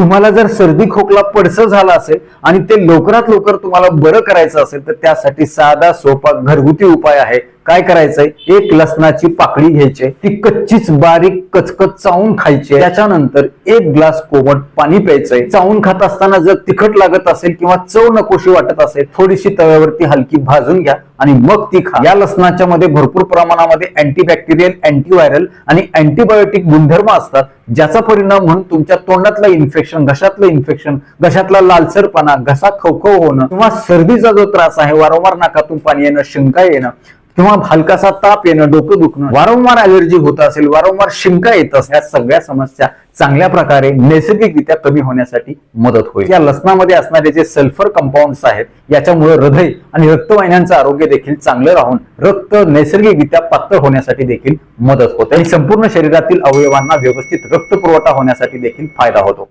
तुम्हाला जर सर्दी खोकला पडसं झाला असेल आणि ते लवकरात लवकर तुम्हाला बरं करायचं असेल तर त्यासाठी साधा सोपा घरगुती उपाय आहे. काय करायचंय? एक लसणाची पाकळी घ्यायची ती कच्चीच बारीक कचकच चावून खायची त्याच्यानंतर एक ग्लास कोमट पाणी प्यायचंय. चावून खात असताना जर तिखट लागत असेल किंवा चव नकोशी वाटत असेल थोडीशी तव्यावरती हलकी भाजून घ्या आणि मग ती खा. या लसणाच्या मध्ये भरपूर प्रमाणामध्ये अँटीबॅक्टेरियल अँटीव्हायरल आणि अँटीबायोटिक गुणधर्म असतात ज्याचा परिणाम म्हणून तुमच्या तोंडातलं इन्फेक्शन घशातलं इन्फेक्शन घशातला लालसरपणा घसा खवखव होणं किंवा सर्दीचा जो त्रास आहे वारंवार नाकातून पाणी येणं शिंका येणं किंवा हलकासा ताप येणं डोकं दुखणं. वारंवार अलर्जी होत असेल वारंवार शिंका येत असेल या सगळ्या समस्या चांगल्या प्रकारे नैसर्गिकरित्या कमी होण्यासाठी मदत होईल. या लसणामध्ये असणारे जे सल्फर कंपाऊंड्स आहेत याच्यामुळे हृदय आणि रक्तवाहिन्यांचं आरोग्य देखील चांगलं राहून रक्त नैसर्गिकरित्या पातळ होण्यासाठी देखील मदत होते. आणि संपूर्ण शरीरातील अवयवांना व्यवस्थित रक्त पुरवठा होण्यासाठी देखील फायदा होतो.